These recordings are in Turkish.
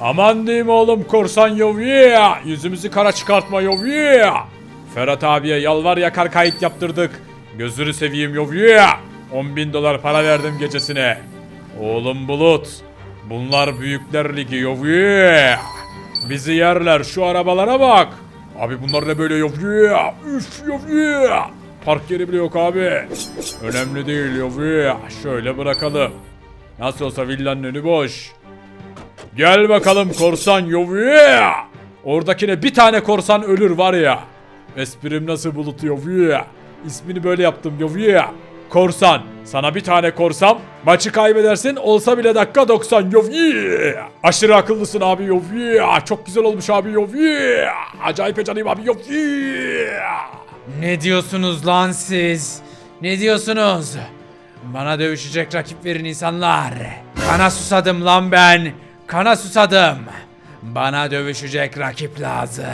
Aman diyeyim oğlum korsan yovuya. Yüzümüzü kara çıkartma yovuya. Ferhat abiye yalvar yakar kayıt yaptırdık. Gözünü seveyim yovuya. 10 bin dolar para verdim gecesine. Oğlum Bulut. Bunlar büyükler ligi yovuya. Bizi yerler şu arabalara bak. Abi bunlar ne böyle yovuya. Üf yovuya. Park yeri bile yok abi. Önemli değil yovuya. Şöyle bırakalım. Nasıl olsa villanın önü boş. Gel bakalım korsan yovuya. Oradakine bir tane korsan ölür var ya. Esprim nasıl bulut yovuya. İsmini böyle yaptım yovuya. Korsan. Sana bir tane korsam maçı kaybedersin olsa bile dakika 90 yovuya. Aşırı akıllısın abi yovuya. Çok güzel olmuş abi yovuya. Acayip heyecanlıyım abi yovuya. Ne diyorsunuz lan siz? Ne diyorsunuz? Bana dövüşecek rakip verin insanlar. Kana susadım lan ben. Kana susadım. Bana dövüşecek rakip lazım.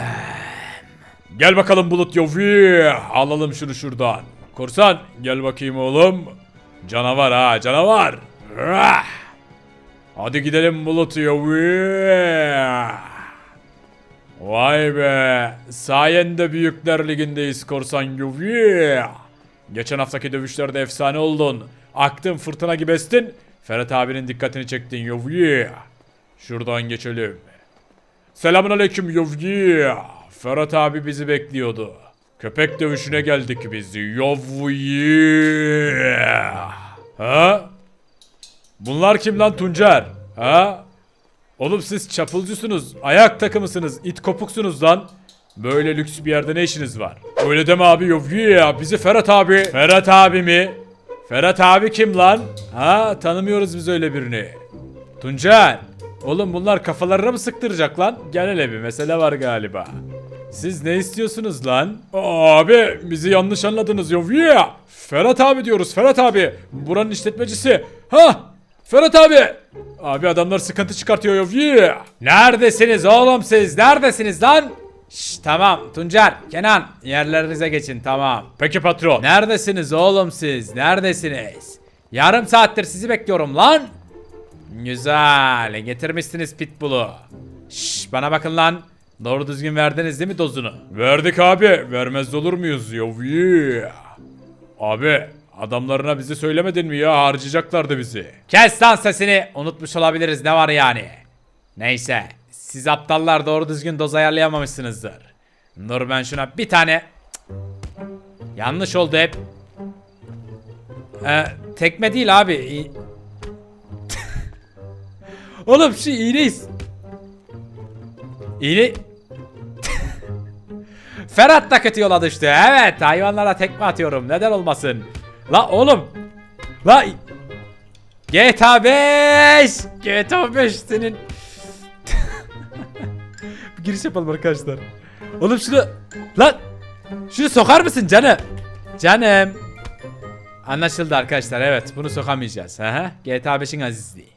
Gel bakalım Bulut yovi. Alalım şunu şuradan. Korsan gel bakayım oğlum. Canavar ha canavar. Rah! Hadi gidelim Bulut yovi. Vay be. Sayende Büyükler Ligi'ndeyiz Korsan yovi. Geçen haftaki dövüşlerde efsane oldun. Aktın fırtına gibi estin. Ferhat abinin dikkatini çektin yovi. Şuradan geçelim. Selamun aleyküm Yovgi. Ferhat abi bizi bekliyordu. Köpek dövüşüne geldik biz. Yovgi. Ha? Bunlar kim lan Tuncer? Ha? Oğlum siz çapulcusunuz. Ayak takımısınız. it kopuksunuz lan. Böyle lüks bir yerde ne işiniz var? Öyle deme abi Yovgi ya. Bizi Ferhat abi. Ferhat abi mi? Ferhat abi kim lan? Ha tanımıyoruz biz öyle birini. Tuncer. Oğlum bunlar kafalarına mı sıktıracak lan? Gel hele bir mesele var galiba. Siz ne istiyorsunuz lan? Abi bizi yanlış anladınız yo. Yeah. Ferhat abi diyoruz Ferhat abi. Buranın işletmecisi. Ha Ferhat abi. Abi adamlar sıkıntı çıkartıyor yo. Yeah. Neredesiniz oğlum siz? Neredesiniz lan? Şş, tamam Tuncer, Kenan yerlerinize geçin tamam. Peki patron. Neredesiniz oğlum siz? Neredesiniz? Yarım saattir sizi bekliyorum lan. Güzel. Getirmişsiniz pitbull'u. Şş, bana bakın lan. Doğru düzgün verdiniz değil mi dozunu? Verdik abi. Vermez olur muyuz. Yeah. Abi adamlarına bizi söylemedin mi ya? Harcayacaklardı bizi. Kes lan sesini. Unutmuş olabiliriz ne var yani. Neyse. Siz aptallar doğru düzgün doz ayarlayamamışsınızdır. Dur ben şuna bir tane... Cık. Yanlış oldu hep. Ee, tekme değil abi. Oğlum şu iğneyiz. İğne... Ferhat da kötü yola düştü. Evet hayvanlara tekme atıyorum. Neden olmasın? La oğlum. La GTA 5! GTA 5 senin... Bir giriş yapalım arkadaşlar. Oğlum şunu... Lan! Şunu sokar mısın canım? Canım. Anlaşıldı arkadaşlar evet bunu sokamayacağız. Aha, GTA 5'in azizliği.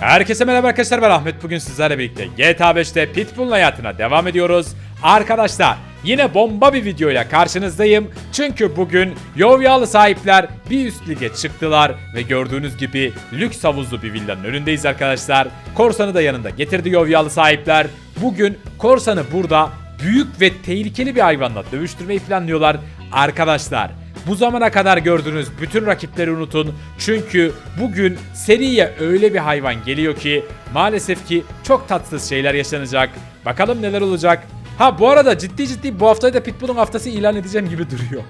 Herkese merhaba arkadaşlar ben Ahmet bugün sizlerle birlikte GTA 5'te Pitbull'un hayatına devam ediyoruz. Arkadaşlar yine bomba bir videoyla karşınızdayım. Çünkü bugün Yovyalı sahipler bir üst lige çıktılar ve gördüğünüz gibi lüks havuzlu bir villanın önündeyiz arkadaşlar. Korsanı da yanında getirdi Yovyalı sahipler. Bugün Korsan'ı burada büyük ve tehlikeli bir hayvanla dövüştürmeyi planlıyorlar. Arkadaşlar bu zamana kadar gördüğünüz bütün rakipleri unutun. Çünkü bugün seriye öyle bir hayvan geliyor ki maalesef ki çok tatsız şeyler yaşanacak. Bakalım neler olacak. Ha bu arada ciddi ciddi bu haftayı da Pitbull'un haftası ilan edeceğim gibi duruyor.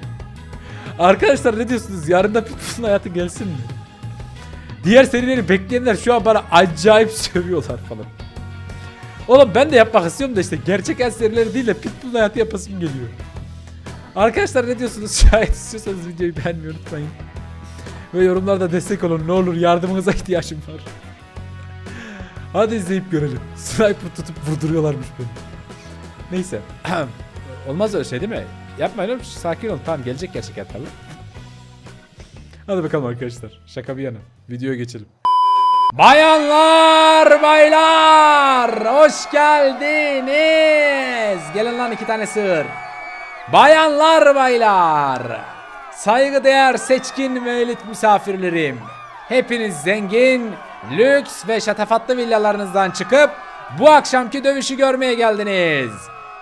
Arkadaşlar ne diyorsunuz? Yarın da Pitbull'un hayatı gelsin mi? Diğer serileri bekleyenler şu an bana acayip sövüyorlar falan. Oğlum ben de yapmak istiyorum da işte gerçek el serileri değil de Pitbull'un hayatı yapasım geliyor. Arkadaşlar ne diyorsunuz? Şayet istiyorsanız videoyu beğenmeyi unutmayın. Ve yorumlarda destek olun ne olur yardımınıza ihtiyacım var. Hadi izleyip görelim. Sniper tutup vurduruyorlarmış beni. Neyse. Olmaz öyle şey değil mi? Yapmayın oğlum sakin ol tamam gelecek gerçek hayatlar lan. Hadi bakalım arkadaşlar. Şaka bir yana. Videoya geçelim. Bayanlar baylar hoş geldiniz. Gelin lan iki tane sığır. Bayanlar baylar saygıdeğer seçkin ve elit misafirlerim. Hepiniz zengin, lüks ve şatafatlı villalarınızdan çıkıp Bu akşamki dövüşü görmeye geldiniz.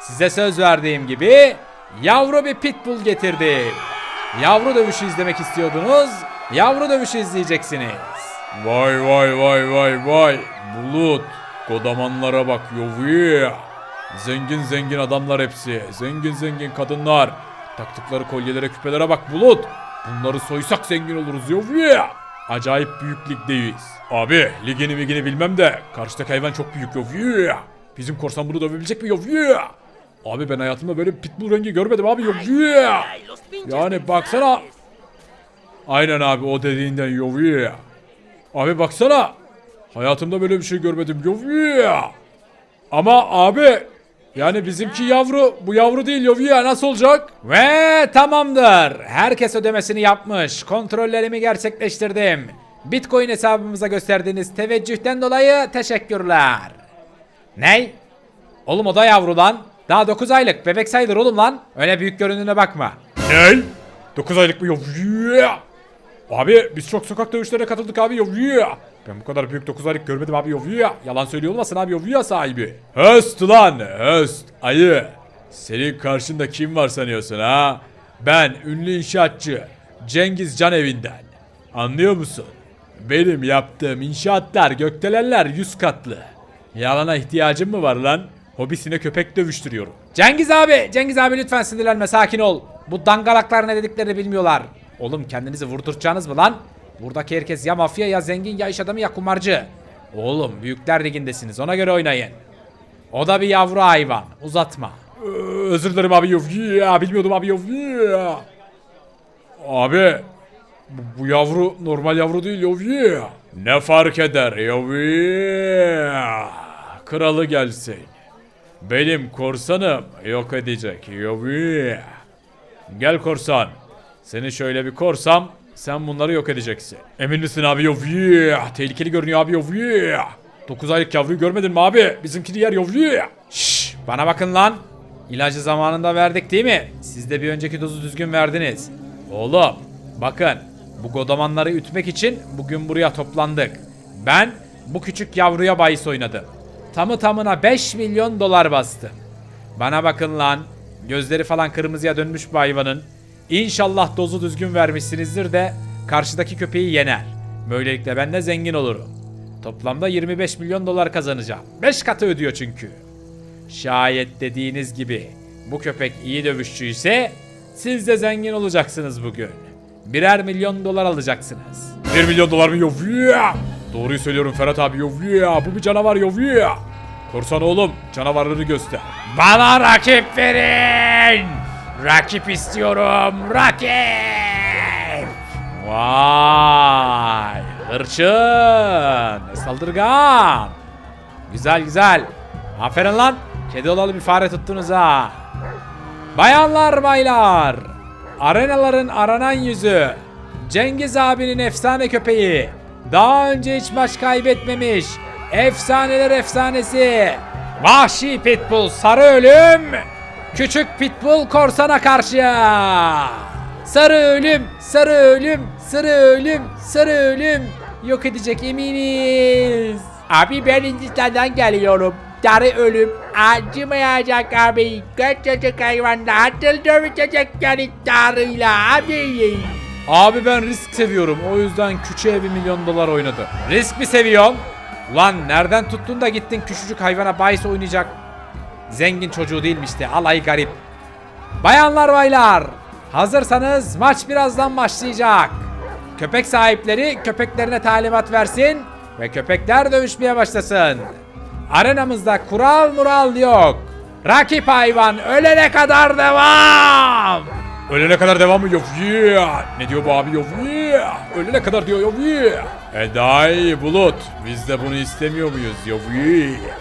Size söz verdiğim gibi yavru bir pitbull getirdim. Yavru dövüşü izlemek istiyordunuz. Yavru dövüşü izleyeceksiniz. Vay vay vay vay vay. Bulut. Kodamanlara bak yovuya. Zengin zengin adamlar hepsi. Zengin zengin kadınlar. Taktıkları kolyelere küpelere bak Bulut. Bunları soysak zengin oluruz yovuya. Acayip büyük ligdeyiz. Abi ligini migini bilmem de karşıdaki hayvan çok büyük yovuya. Bizim korsan bunu dövebilecek mi yovuya? Abi ben hayatımda böyle pitbull rengi görmedim abi yovuya. Yani baksana. Aynen abi o dediğinden yovuya. Abi baksana. Hayatımda böyle bir şey görmedim. Yovuya. Ama abi yani bizimki yavru bu yavru değil Yovuya nasıl olacak? Ve tamamdır. Herkes ödemesini yapmış. Kontrollerimi gerçekleştirdim. Bitcoin hesabımıza gösterdiğiniz teveccühten dolayı teşekkürler. Ney? Oğlum o da yavru lan. Daha 9 aylık bebek sayılır oğlum lan. Öyle büyük göründüğüne bakma. Ne? 9 aylık mı Yovuya? Abi biz çok sokak dövüşlerine katıldık abi Yovuya. Ben bu kadar büyük 9 aylık görmedim abi Yovuya. Yalan söylüyor olmasın abi Yovuya sahibi. Höst lan höst ayı. Senin karşında kim var sanıyorsun ha? Ben ünlü inşaatçı Cengiz Can evinden. Anlıyor musun? Benim yaptığım inşaatlar gökdelenler 100 katlı. Yalana ihtiyacım mı var lan? Hobisine köpek dövüştürüyorum. Cengiz abi, Cengiz abi lütfen sinirlenme, sakin ol. Bu dangalaklar ne dediklerini bilmiyorlar. Oğlum kendinizi vurdurtacaksınız mı lan? Buradaki herkes ya mafya ya zengin ya iş adamı ya kumarcı. Oğlum büyükler ligindesiniz ona göre oynayın. O da bir yavru hayvan. Uzatma. Ee, Özür dilerim abi yok ya bilmiyordum abi yok ya. Abi bu, bu yavru normal yavru değil yok ya. Ne fark eder yok. Kralı gelsin. Benim korsanım yok edecek yok. Gel korsan. Seni şöyle bir korsam sen bunları yok edeceksin. Emin misin abi yok. Tehlikeli görünüyor abi yok ya. 9 aylık yavruyu görmedin mi abi? Bizimkini yer yok ya. Şşş bana bakın lan. İlacı zamanında verdik değil mi? Siz de bir önceki dozu düzgün verdiniz. Oğlum bakın bu godamanları ütmek için bugün buraya toplandık. Ben bu küçük yavruya bahis oynadım. Tamı tamına 5 milyon dolar bastım. Bana bakın lan. Gözleri falan kırmızıya dönmüş bu hayvanın. İnşallah dozu düzgün vermişsinizdir de karşıdaki köpeği yener. Böylelikle ben de zengin olurum. Toplamda 25 milyon dolar kazanacağım. 5 katı ödüyor çünkü. Şayet dediğiniz gibi bu köpek iyi dövüşçü ise siz de zengin olacaksınız bugün. Birer milyon dolar alacaksınız. 1 milyon dolar mı yok ya? Doğruyu söylüyorum Ferhat abi yok ya. Bu bir canavar yok ya. Korsan oğlum canavarları göster. Bana rakip verin! Rakip istiyorum, rakip! Vay! Hırçın! Saldırgan! Güzel güzel. Aferin lan. Kedi olalı bir fare tuttunuz ha. Bayanlar baylar. Arenaların aranan yüzü. Cengiz abinin efsane köpeği. Daha önce hiç maç kaybetmemiş. Efsaneler efsanesi. Vahşi Pitbull sarı ölüm. Küçük Pitbull korsana karşı. Sarı ölüm, sarı ölüm, sarı ölüm, sarı ölüm. Yok edecek eminiz. Abi ben Hindistan'dan geliyorum. Sarı ölüm acımayacak abi. Küçücük hayvanla atıl dövüşecek yani sarıyla abi. Abi ben risk seviyorum. O yüzden küçüğe bir milyon dolar oynadı. Risk mi seviyorsun? Ulan nereden tuttun da gittin küçücük hayvana bahis oynayacak. Zengin çocuğu değilmiş de alay garip. Bayanlar baylar hazırsanız maç birazdan başlayacak. Köpek sahipleri köpeklerine talimat versin ve köpekler dövüşmeye başlasın. Arenamızda kural mural yok. Rakip hayvan ölene kadar devam. Ölene kadar devam mı yok ya? Ne diyor bu abi yok ya? Ölene kadar diyor yok ya. E daha iyi Bulut. Biz de bunu istemiyor muyuz yok ya?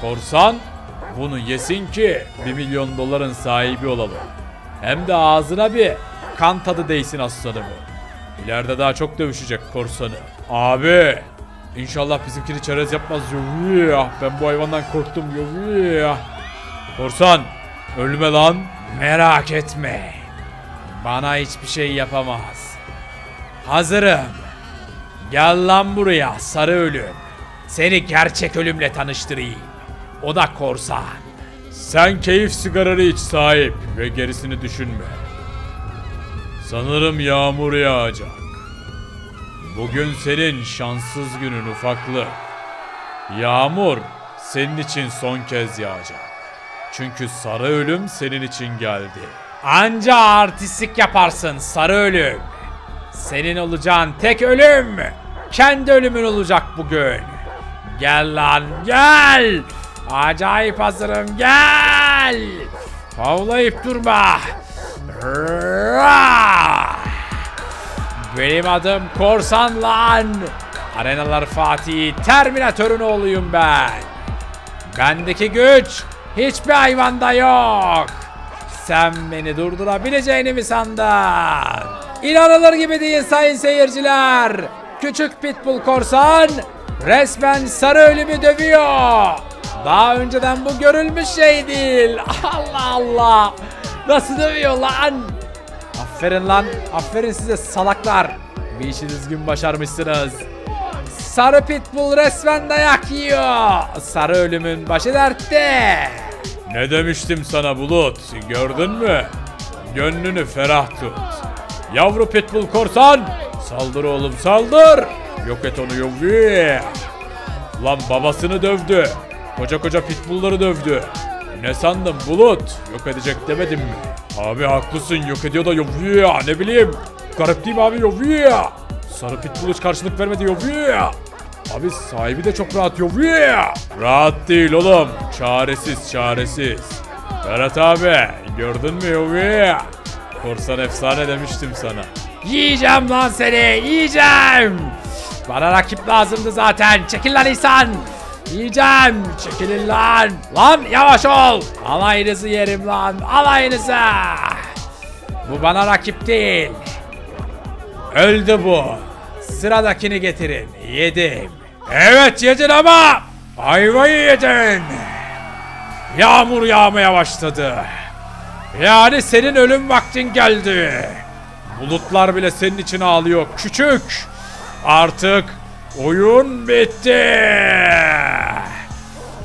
Korsan bunu yesin ki 1 milyon doların sahibi olalım. Hem de ağzına bir kan tadı değsin aslanımı. İleride daha çok dövüşecek korsanı. Abi İnşallah bizimkini çerez yapmaz ya. Ben bu hayvandan korktum ya. Korsan ölme lan. Merak etme. Bana hiçbir şey yapamaz. Hazırım. Gel lan buraya sarı ölüm. Seni gerçek ölümle tanıştırayım. O da korsan. Sen keyif sigaranı iç sahip ve gerisini düşünme. Sanırım yağmur yağacak. Bugün senin şanssız günün ufaklık. Yağmur senin için son kez yağacak. Çünkü sarı ölüm senin için geldi. Anca artistlik yaparsın sarı ölüm. Senin olacağın tek ölüm. Kendi ölümün olacak bugün. Gel lan gel. Acayip hazırım gel. Havlayıp durma. Benim adım Korsan lan. Arenalar Fatih Terminatörün oğluyum ben. Bendeki güç hiçbir hayvanda yok. Sen beni durdurabileceğini mi sandın? İnanılır gibi değil sayın seyirciler. Küçük pitbull korsan resmen sarı ölümü dövüyor. Daha önceden bu görülmüş şey değil. Allah Allah. Nasıl dövüyor lan? Aferin lan. Aferin size salaklar. Bir işi düzgün başarmışsınız. Sarı pitbull resmen dayak yiyor. Sarı ölümün başı dertte. Ne demiştim sana Bulut? Gördün mü? Gönlünü ferah tut. Yavru pitbull korsan! Saldır oğlum saldır! Yok et onu yovi! Lan babasını dövdü. Koca koca pitbullları dövdü. Ne sandın Bulut? Yok edecek demedim mi? Abi haklısın yok ediyor da yovi ne bileyim. Garip değil mi abi yovi? Sarı pitbull hiç karşılık vermedi yovi. Abi sahibi de çok rahat yovi. Rahat değil oğlum. Çaresiz çaresiz. Berat abi gördün mü yovi? Korsan efsane demiştim sana. Yiyeceğim lan seni yiyeceğim. Bana rakip lazımdı zaten. Çekil lan İhsan. Yiyeceğim. Çekilin lan. Lan yavaş ol. Alayınızı yerim lan. Alayınızı. Bu bana rakip değil. Öldü bu. Sıradakini getirin. Yedim. Evet yedin ama ayvayı yedin. Yağmur yağmaya başladı. Yani senin ölüm vaktin geldi. Bulutlar bile senin için ağlıyor küçük. Artık oyun bitti.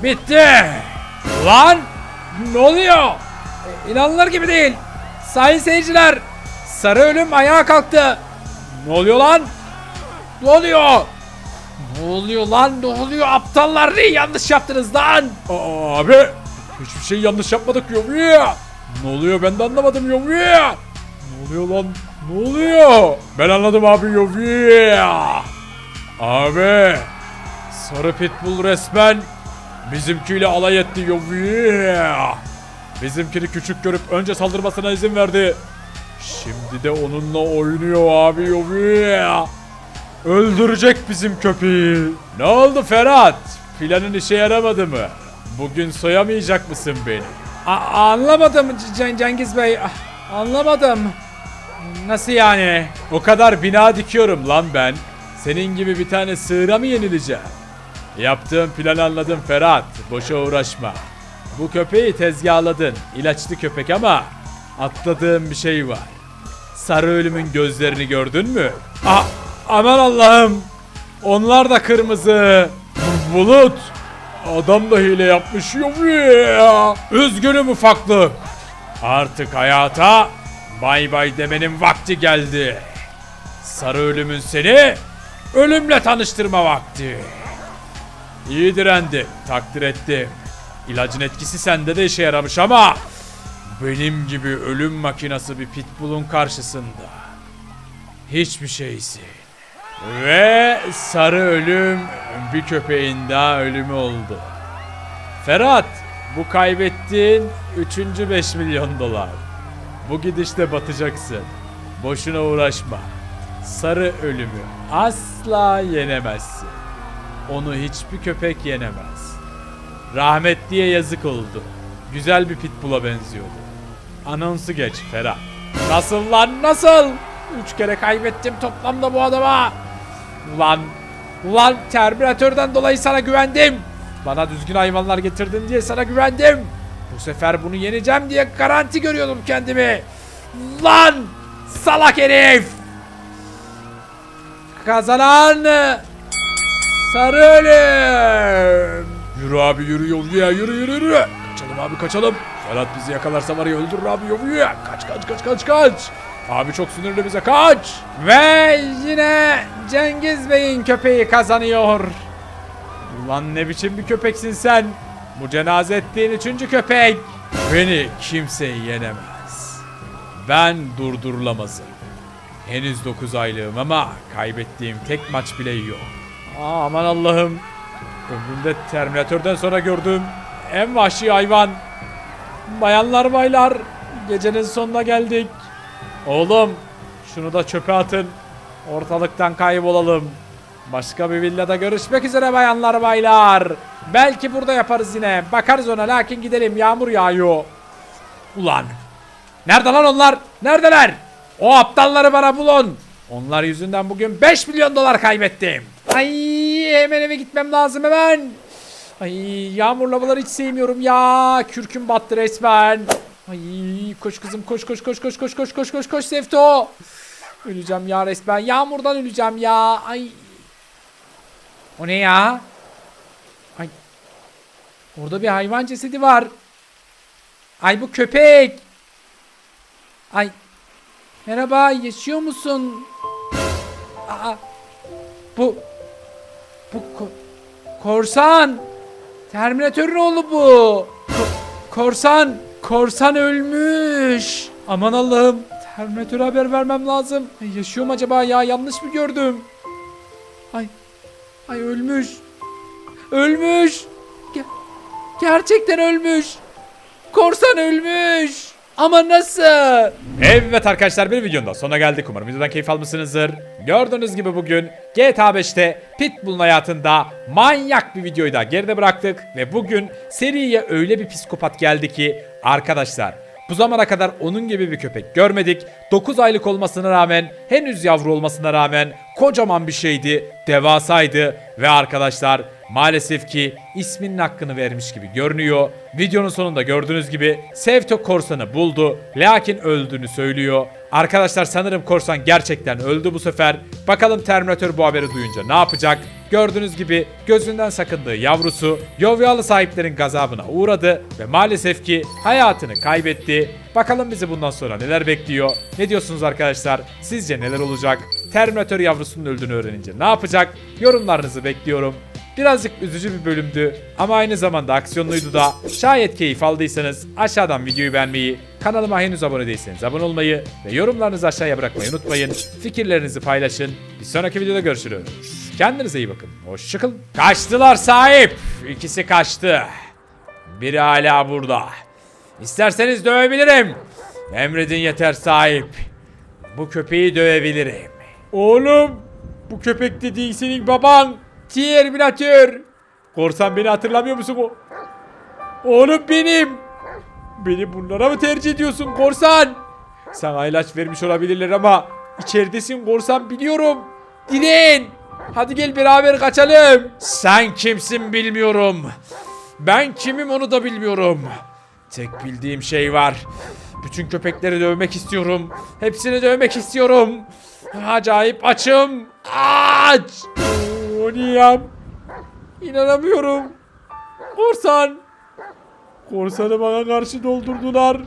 Bitti. Lan ne oluyor? E, gibi değil. Sayın seyirciler sarı ölüm ayağa kalktı. Ne oluyor lan? Ne oluyor? Ne oluyor lan? Ne oluyor? Aptallar ne yanlış yaptınız lan? Abi hiçbir şey yanlış yapmadık yovi. Ne oluyor ben de anlamadım yovi. Ne oluyor lan? Ne oluyor? Ben anladım abi yovi. Abi sarı pitbull resmen bizimkiyle alay etti yovi. Bizimkini küçük görüp önce saldırmasına izin verdi. Şimdi de onunla oynuyor abi yovi. Öldürecek bizim köpeği. Ne oldu Ferhat? Planın işe yaramadı mı? Bugün soyamayacak mısın beni? A- anlamadım C- Cengiz Bey. Ah, Anlamadım. Nasıl yani? O kadar bina dikiyorum lan ben. Senin gibi bir tane sığıra mı yenileceğim? Yaptığım planı anladım Ferhat. Boşa uğraşma. Bu köpeği tezgahladın. İlaçlı köpek ama atladığım bir şey var. Sarı ölümün gözlerini gördün mü? Ah, aman Allah'ım. Onlar da kırmızı. Bulut. Adam da hile yapmış ya. Üzgünüm ufaklık. Artık hayata bay bay demenin vakti geldi. Sarı ölümün seni ölümle tanıştırma vakti. İyi direndin, takdir ettim. İlacın etkisi sende de işe yaramış ama benim gibi ölüm makinası bir pitbull'un karşısında hiçbir şeysin. Ve sarı ölüm bir köpeğin daha ölümü oldu. Ferhat, bu kaybettiğin üçüncü 5 milyon dolar. Bu gidişte batacaksın. Boşuna uğraşma. Sarı ölümü asla yenemezsin. Onu hiçbir köpek yenemez. Rahmetliye yazık oldu. Güzel bir pitbull'a benziyordu. Anonsu geç Ferhat. Nasıl lan nasıl? Üç kere kaybettim toplamda bu adama. Ulan, ulan Terminatörden dolayı sana güvendim. Bana düzgün hayvanlar getirdin diye sana güvendim. Bu sefer bunu yeneceğim diye garanti görüyordum kendimi. Lan salak herif. Kazanan Sarı ölüm. Yürü abi yürü Yovya yürü yürü yürü. Kaçalım abi kaçalım. Ferhat bizi yakalarsa var ya öldürür abi Yovya. Kaç kaç kaç kaç kaç. Abi çok sinirli bize kaç. Ve yine Cengiz Bey'in köpeği kazanıyor. Ulan ne biçim bir köpeksin sen? Bu cenaze ettiğin üçüncü köpek. Beni kimse yenemez. Ben durdurulamazım. Henüz 9 aylığım ama kaybettiğim tek maç bile yok. Aa, aman Allah'ım. Ömrümde Terminator'dan sonra gördüğüm en vahşi hayvan. Bayanlar baylar gecenin sonuna geldik. Oğlum şunu da çöpe atın. Ortalıktan kaybolalım. Başka bir villada görüşmek üzere bayanlar baylar. Belki burada yaparız yine. Bakarız ona lakin gidelim yağmur yağıyor. Ulan. Nerede lan onlar? Neredeler? O aptalları bana bulun. Onlar yüzünden bugün 5 milyon dolar kaybettim. Ay hemen eve gitmem lazım hemen. Ay yağmur lavaları hiç sevmiyorum ya. Kürküm battı resmen. Ay koş kızım koş koş koş koş koş koş koş koş koş Sefto. Öleceğim ya resmen. Yağmurdan öleceğim ya. Ay. O ne ya? Ay. Orada bir hayvan cesedi var. Ay bu köpek. Ay. Merhaba yaşıyor musun? Aa. Bu. Bu ko- korsan. Terminatörün oğlu bu. Ko- korsan. Korsan ölmüş. Aman Allah'ım. Terminatöre haber vermem lazım. Ay, yaşıyor mu acaba ya? Yanlış mı gördüm? Ay. Ay ölmüş. Ölmüş. Ge- gerçekten ölmüş. Korsan ölmüş. Ama nasıl? Evet arkadaşlar bir videonun da sonuna geldik. Umarım videodan keyif almışsınızdır. Gördüğünüz gibi bugün GTA 5'te Pitbull'un hayatında manyak bir videoyu da geride bıraktık. Ve bugün seriye öyle bir psikopat geldi ki arkadaşlar bu zamana kadar onun gibi bir köpek görmedik. 9 aylık olmasına rağmen, henüz yavru olmasına rağmen kocaman bir şeydi, devasaydı ve arkadaşlar maalesef ki isminin hakkını vermiş gibi görünüyor. Videonun sonunda gördüğünüz gibi Sevto korsanı buldu lakin öldüğünü söylüyor. Arkadaşlar sanırım korsan gerçekten öldü bu sefer. Bakalım Terminator bu haberi duyunca ne yapacak? Gördüğünüz gibi gözünden sakındığı yavrusu Yovyalı sahiplerin gazabına uğradı ve maalesef ki hayatını kaybetti. Bakalım bizi bundan sonra neler bekliyor? Ne diyorsunuz arkadaşlar? Sizce neler olacak? Terminator yavrusunun öldüğünü öğrenince ne yapacak? Yorumlarınızı bekliyorum. Birazcık üzücü bir bölümdü ama aynı zamanda aksiyonluydu da. Şayet keyif aldıysanız aşağıdan videoyu beğenmeyi, kanalıma henüz abone değilseniz abone olmayı ve yorumlarınızı aşağıya bırakmayı unutmayın. Fikirlerinizi paylaşın. Bir sonraki videoda görüşürüz. Kendinize iyi bakın. Hoşçakalın. Kaçtılar sahip. İkisi kaçtı. Biri hala burada. İsterseniz dövebilirim. Emredin yeter sahip. Bu köpeği dövebilirim. Oğlum bu köpek dediğin senin baban. Terminator. Korsan beni hatırlamıyor musun o? Oğlum benim. Beni bunlara mı tercih ediyorsun korsan? Sana ilaç vermiş olabilirler ama içeridesin korsan biliyorum. Diren. Hadi gel beraber kaçalım. Sen kimsin bilmiyorum. Ben kimim onu da bilmiyorum. Tek bildiğim şey var. Bütün köpekleri dövmek istiyorum. Hepsini dövmek istiyorum. Acayip açım. Aç. O niyam. İnanamıyorum. Korsan. Korsanı bana karşı doldurdular.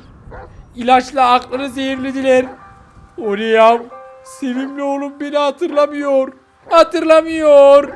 İlaçla aklını zehirlediler. O niyam. Sevimli oğlum beni hatırlamıyor. Hatırlamıyor.